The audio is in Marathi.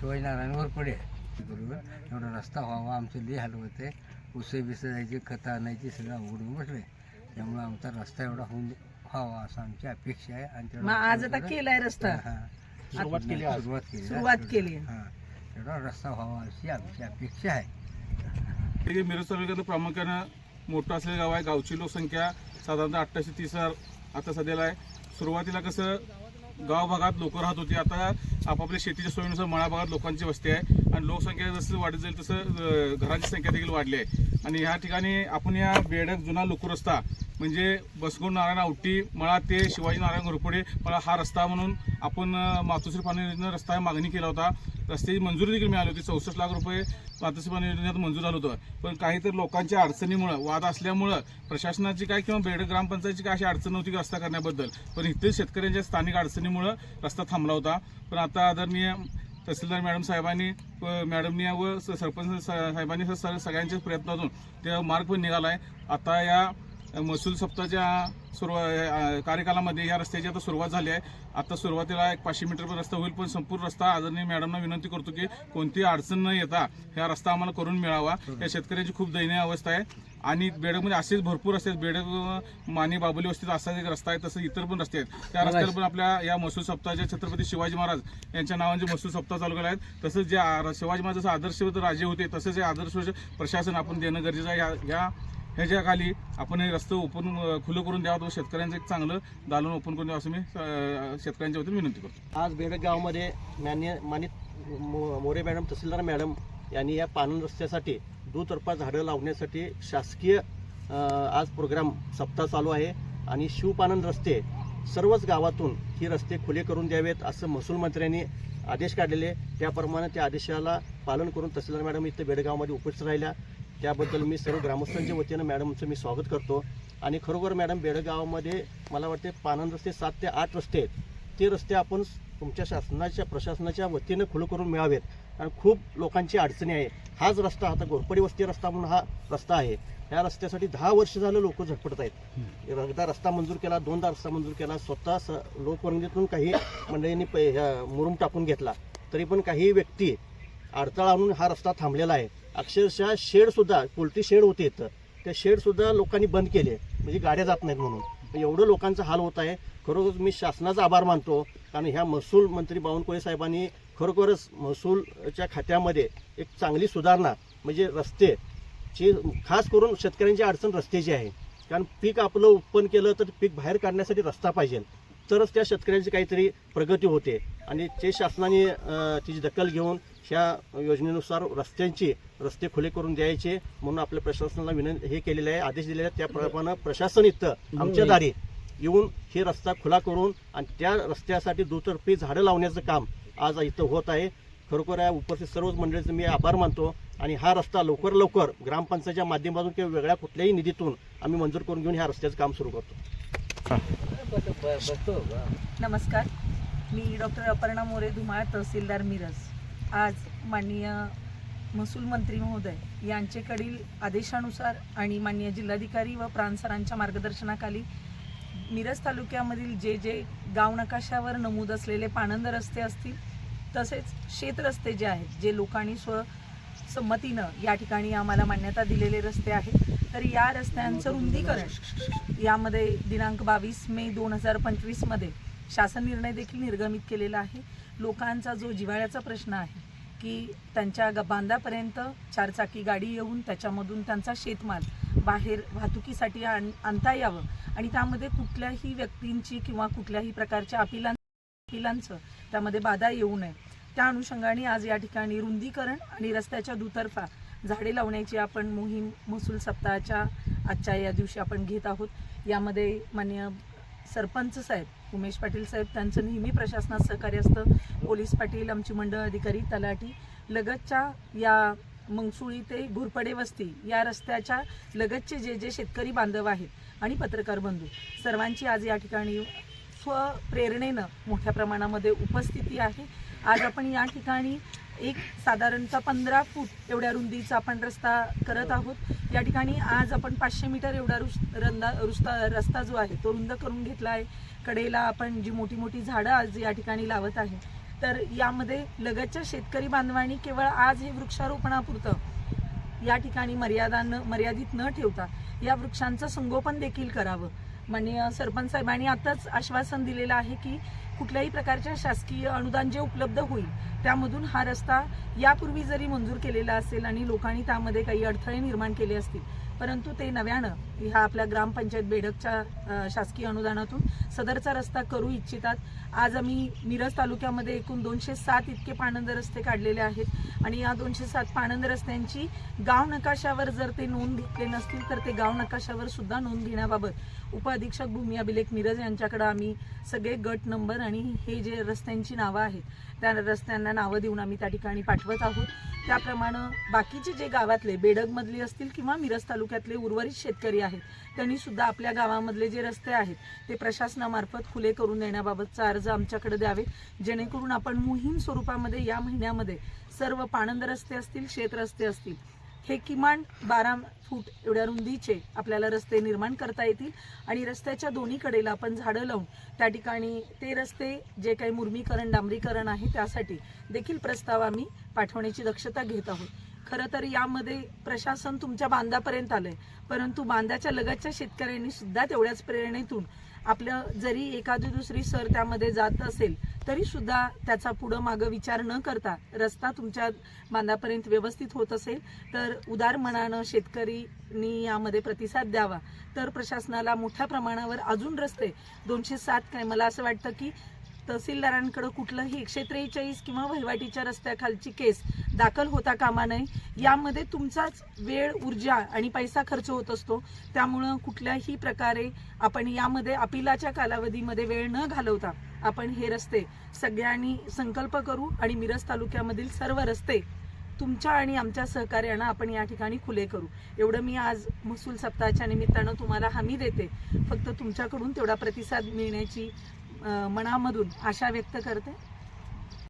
शिवाजीनारायण वरपडे बरोबर? एवढा रस्ता व्हावा आमचं लई हाल होते उसे बिसे जायचे खतं आणायची सगळं अवघडून बसले. त्यामुळे आमचा रस्ता एवढा होऊन व्हावा असं आमची अपेक्षा आहे. आणि तेवढा आज आता केलाय रस्ता. हा. सुरुवात केली आज. सुरुवात केली. सुरुवात केली. हा. तेवढा रस्ता व्हावा अशी आमची अपेक्षा आहे. हे मिरज तालुक्यातलं प्रामुख्यानं मोठं असलेलं गाव आहे. गावची लोकसंख्या साधारणतः अठ्ठावीसशे तीस हजार आता सध्याला आहे. सुरुवातीला कसं गाव भागात लोक राहत होती. आता आपापल्या शेतीच्या सोयीनुसार मळा भागात लोकांची वस्ती आहे. आणि लोकसंख्या जसं वाढत जाईल तसं घरांची संख्या देखील वाढली आहे. आणि ह्या ठिकाणी आपण या बेडक जुना लोकरस्ता म्हणजे बसगुण नारायण आवटी मळा ते शिवाजी नारायण घोरपडे मला हा रस्ता म्हणून आपण मातोश्री पाणी योजना रस्ता मागणी केला होता. रस्त्याची मंजुरी देखील मिळाली होती चौसष्ट लाख रुपये मातोश्री पाणी योजनेत मंजूर झालं होतं. पण काहीतरी लोकांच्या अडचणीमुळं वाद असल्यामुळं प्रशासनाची काय किंवा बेड ग्रामपंचायतची काय अशी अडचण नव्हती की रस्ता करण्याबद्दल. पण इथे शेतकऱ्यांच्या स्थानिक अडचणीमुळं रस्ता थांबला होता. पण आता आदरणीय तहसीलदार मॅडम साहेबांनी व मॅडमनी व सरपंच सा- साहेबांनी स- सगळ्यांच्या प्रयत्नातून त्या मार्ग पण निघाला आहे आता या महसूल सप्ताहाच्या सुरुवात कार्यकालामध्ये या रस्त्याची आता सुरुवात झाली आहे. आता सुरुवातीला एक पाचशे मीटर रस्ता होईल पण संपूर्ण रस्ता आदरणीय मॅडमना विनंती करतो की कोणतीही अडचण न येता हा रस्ता आम्हाला करून मिळावा. या शेतकऱ्यांची खूप दयनीय अवस्था आहे. आणि बेडकमध्ये असेच भरपूर रस्ते आहेत. बेडक माने बाबुली वस्तीत असा एक रस्ता आहे तसं इतर पण रस्ते आहेत. त्या रस्त्याला पण आपल्या या महसूल सप्ताहाच्या छत्रपती शिवाजी महाराज यांच्या नावाचे महसूल सप्ताह चालू केला आहेत तसंच जे शिवाजी महाराज जसं आदर्श राजे होते तसंच हे आदर्श प्रशासन आपण देणं गरजेचं आहे. या- ह्याच्याखाली ह्याच्या खाली आपण हे रस्ते ओपन खुलं करून द्यावं तर शेतकऱ्यांचं एक चांगलं दालन ओपन करून द्यावं असं मी शेतकऱ्यांच्या वतीने विनंती करतो. आज बेडक गावामध्ये मान्य मानित मो- मोरे मॅडम तहसीलदार मॅडम यांनी या पानन रस्त्यासाठी दुतर्फा झाडं लावण्यासाठी शासकीय आज प्रोग्राम सप्ताह चालू आहे. आणि शिवपानन रस्ते सर्वच गावातून ही रस्ते खुले करून द्यावेत असं महसूल मंत्र्यांनी आदेश काढलेले. त्याप्रमाणे त्या आदेशाला पालन करून तहसीलदार मॅडम इथं बेडगावमध्ये उपस्थित राहिल्या. त्याबद्दल मी सर्व ग्रामस्थांच्या वतीनं मॅडमचं मी स्वागत करतो. आणि खरोखर मॅडम बेडगावामध्ये मला वाटते पानन रस्ते सात ते आठ रस्ते आहेत. ते रस्ते आपण तुमच्या शासनाच्या प्रशासनाच्या वतीनं खुलं करून मिळावेत. कारण खूप लोकांची अडचणी आहे हाच रस्ता आता घोरपडी वस्ती रस्ता म्हणून हा रस्ता आहे. ह्या रस्त्यासाठी दहा वर्ष झालं लोक झटपट आहेत. एकदा रस्ता मंजूर केला दोनदा रस्ता मंजूर केला स्वतः स लोकवर्गणीतून काही मंडळींनी मुरुम टाकून घेतला. तरी पण काही व्यक्ती अडथळा आणून हा रस्ता थांबलेला आहे. अक्षरशः शेडसुद्धा पोल्ट्री शेड होते इथं. त्या शेडसुद्धा लोकांनी बंद केले. म्हणजे गाड्या जात नाहीत म्हणून. एवढं लोकांचा हाल होत आहे. खरोखर मी शासनाचा आभार मानतो. कारण ह्या महसूल मंत्री बावनकुळे साहेबांनी खरोखरच महसूलच्या खात्यामध्ये एक चांगली सुधारणा म्हणजे रस्ते ची खास करून शेतकऱ्यांची अडचण रस्त्याची आहे. कारण पीक आपलं उत्पन्न केलं तर पीक बाहेर काढण्यासाठी रस्ता पाहिजे. तरच त्या शेतकऱ्यांची काहीतरी प्रगती होते. आणि ते शासनाने तिची दखल घेऊन ह्या योजनेनुसार रस्त्यांची रस्ते खुले करून द्यायचे म्हणून आपल्या प्रशासनाला विनंती हे केलेलं आहे आदेश दिलेले आहेत. त्याप्रमाणे प्रशासन इथं आमच्या दारी येऊन हे रस्ता खुला करून आणि त्या रस्त्यासाठी दुतर्फी झाडं लावण्याचं काम आज इथं होत आहे. खरोखर या उपस्थित सर्वच मंडळीचे मी आभार मानतो आणि हा रस्ता लवकर लवकर ग्रामपंचायतच्या माध्यमातून किंवा वेगळ्या कुठल्याही निधीतून आम्ही मंजूर करून घेऊन ह्या रस्त्याचं काम सुरू करतो. नमस्कार. मी डॉक्टर अपर्णा मोरे धुमाळ तहसीलदार मिरज. आज माननीय महसूल मंत्री महोदय यांचेकडील आदेशानुसार आणि मान्य जिल्हाधिकारी व प्रांसरांच्या मार्गदर्शनाखाली मिरज तालुक्यामधील जे जे गाव नकाशावर नमूद असलेले पाणंद रस्ते असतील तसेच शेत रस्ते जे आहेत जे लोकांनी स्व संमतीनं या ठिकाणी आम्हाला मान्यता दिलेले रस्ते आहेत तर या रस्त्यांचं रुंदीकरण यामध्ये दिनांक बावीस मे दोन हजार पंचवीसमध्ये शासन निर्णय देखील निर्गमित केलेला आहे. लोकांचा जो जिव्हाळ्याचा प्रश्न आहे की त्यांच्या ग बांधापर्यंत चारचाकी गाडी येऊन त्याच्यामधून त्यांचा शेतमाल बाहेर वाहतुकीसाठी आण आणता यावं. आणि त्यामध्ये कुठल्याही व्यक्तींची किंवा कुठल्याही प्रकारच्या अपिलां अपिलांचं त्यामध्ये बाधा येऊ नये. त्या अनुषंगाने आज या ठिकाणी रुंदीकरण आणि रस्त्याच्या दुतर्फा झाडे लावण्याची आपण मोहीम महसूल सप्ताहाच्या आजच्या या दिवशी आपण घेत आहोत. यामध्ये मान्य सरपंच साहेब उमेश पाटील साहेब त्यांचं नेहमी प्रशासनात सहकार्य असतं. पोलीस पाटील आमची मंडळ अधिकारी तलाठी. लगतच्या या मंगसुळी ते घुरपडे वस्ती या रस्त्याच्या लगतचे जे जे शेतकरी बांधव आहेत आणि पत्रकार बंधू सर्वांची आज या ठिकाणी स्वप्रेरणेनं मोठ्या प्रमाणामध्ये उपस्थिती आहे. आज आपण या ठिकाणी एक साधारणतः पंधरा फूट एवढ्या रुंदीचा आपण रस्ता करत आहोत. या ठिकाणी आज आपण पाचशे मीटर एवढा रुस रंदा रुस्ता रस्ता जो आहे तो रुंद करून घेतला आहे. कडेला आपण जी मोठी मोठी झाडं आज या ठिकाणी लावत आहे. तर यामध्ये लगतच्या शेतकरी बांधवांनी केवळ आज हे वृक्षारोपणापुरतं या ठिकाणी मर्यादा न मर्यादित न ठेवता या वृक्षांचं संगोपन देखील करावं. माननीय सरपंच साहेबांनी आताच आश्वासन दिलेलं आहे की कुठल्याही प्रकारच्या शासकीय अनुदान जे उपलब्ध होईल त्यामधून हा रस्ता यापूर्वी जरी मंजूर केलेला असेल आणि लोकांनी त्यामध्ये काही अडथळे निर्माण केले असतील परंतु ते नव्यानं ह्या आपल्या ग्रामपंचायत बेडकच्या शासकीय अनुदानातून सदरचा रस्ता करू इच्छितात. आज आम्ही मिरज तालुक्यामध्ये एकूण दोनशे सात इतके पाणंद रस्ते काढलेले आहेत आणि या दोनशे सात पाणंद रस्त्यांची गाव नकाशावर जर ते नोंद घेतले नसतील तर ते गाव नकाशावर सुद्धा नोंद घेण्याबाबत उपअधीक्षक भूमी अभिलेख मिरज यांच्याकडे आम्ही सगळे गट नंबर आणि हे जे रस्त्यांची नावं आहेत त्या रस्त्यांना नावं देऊन आम्ही त्या ठिकाणी पाठवत आहोत. त्याप्रमाणे बाकीचे जे गावातले बेडगमधले असतील किंवा मिरज तालुक्यातले उर्वरित शेतकरी आहेत. त्यांनी सुद्धा आपल्या गावामधले जे रस्ते आहेत ते प्रशासनामार्फत खुले करून देण्याबाबतचा अर्ज आमच्याकडे द्यावे. जेणेकरून आपण मोहीम स्वरूपामध्ये या महिन्यामध्ये सर्व पाणंद रस्ते असतील शेत रस्ते असतील हे किमान बारा फूट एवढ्या रुंदीचे आपल्याला रस्ते निर्माण करता येतील आणि रस्त्याच्या दोन्ही कडेला आपण झाडं लावून त्या ठिकाणी ते रस्ते जे काही मुर्मीकरण डांबरीकरण आहे त्यासाठी देखील प्रस्ताव आम्ही पाठवण्याची दक्षता घेत आहोत. खरं तर यामध्ये प्रशासन तुमच्या बांधापर्यंत आलंय. परंतु बांधाच्या लगतच्या शेतकऱ्यांनी सुद्धा तेवढ्याच प्रेरणेतून आपलं जरी एखादी दुसरी सर त्यामध्ये जात असेल तरी सुद्धा त्याचा पुढं मागं विचार न करता रस्ता तुमच्या बांधापर्यंत व्यवस्थित होत असेल तर उदार मनानं शेतकरीनी यामध्ये प्रतिसाद द्यावा. तर प्रशासनाला मोठ्या प्रमाणावर अजून रस्ते दोनशे सात काय मला असं वाटतं की तहसीलदारांकडे कुठलंही एकशे त्रेचाळीस किंवा वहिवाटीच्या रस्त्याखालची केस दाखल होता कामा नये. यामध्ये तुमचाच वेळ ऊर्जा आणि पैसा खर्च होत असतो. त्यामुळं कुठल्याही प्रकारे आपण यामध्ये अपिलाच्या कालावधीमध्ये वेळ न घालवता आपण हे रस्ते सगळ्यांनी संकल्प करू आणि मिरज तालुक्यामधील सर्व रस्ते तुमच्या आणि आमच्या सहकार्यानं आपण या ठिकाणी खुले करू. एवढं मी आज महसूल सप्ताहाच्या निमित्तानं तुम्हाला हमी देते. फक्त तुमच्याकडून तेवढा प्रतिसाद मिळण्याची मनामधून आशा व्यक्त करते.